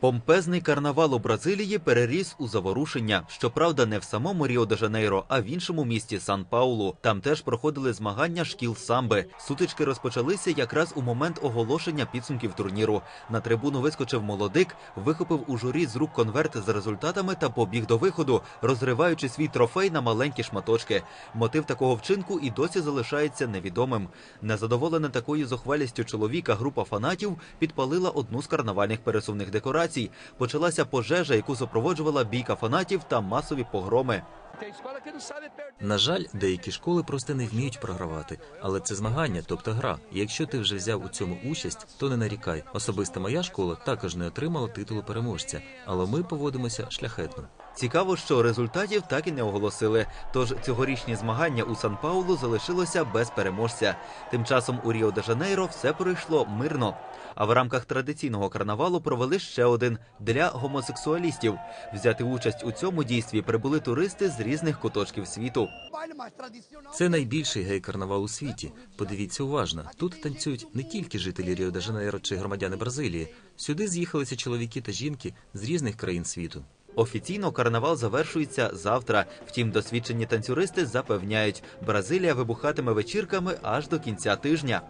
Помпезний карнавал у Бразилії переріс у заворушення. Щоправда, не в самому Ріо-де-Жанейро, а в іншому місті Сан-Паулу. Там теж проходили змагання шкіл самби. Сутички розпочалися якраз у момент оголошення підсумків турніру. На трибуну вискочив молодик, вихопив у журі з рук конверт з результатами та побіг до виходу, розриваючи свій трофей на маленькі шматочки. Мотив такого вчинку і досі залишається невідомим. Незадоволена такою зухвалістю чоловіка, група фанатів підпалила одну з карнавальних пересувних декорацій. Почалася пожежа, яку супроводжувала бійка фанатів та масові погроми. На жаль, деякі школи просто не вміють програвати, але це змагання, тобто гра. Якщо ти вже взяв у цьому участь, то не нарікай. Особисто моя школа також не отримала титулу переможця, але ми поводимося шляхетно. Цікаво, що результатів так і не оголосили. Тож цьогорічні змагання у Сан-Паулу залишилося без переможця. Тим часом у Ріо-де-Жанейро все пройшло мирно. А в рамках традиційного карнавалу провели ще один для гомосексуалістів. Взяти участь у цьому дійстві прибули туристи з різних куточків світу. Це найбільший гей-карнавал у світі. Подивіться уважно. Тут танцюють не тільки жителі Ріо-де-Жанейро чи громадяни Бразилії. Сюди з'їхалися чоловіки та жінки з різних країн світу. Офіційно карнавал завершується завтра. Втім, досвідчені танцюристи запевняють, Бразилія вибухатиме вечірками аж до кінця тижня.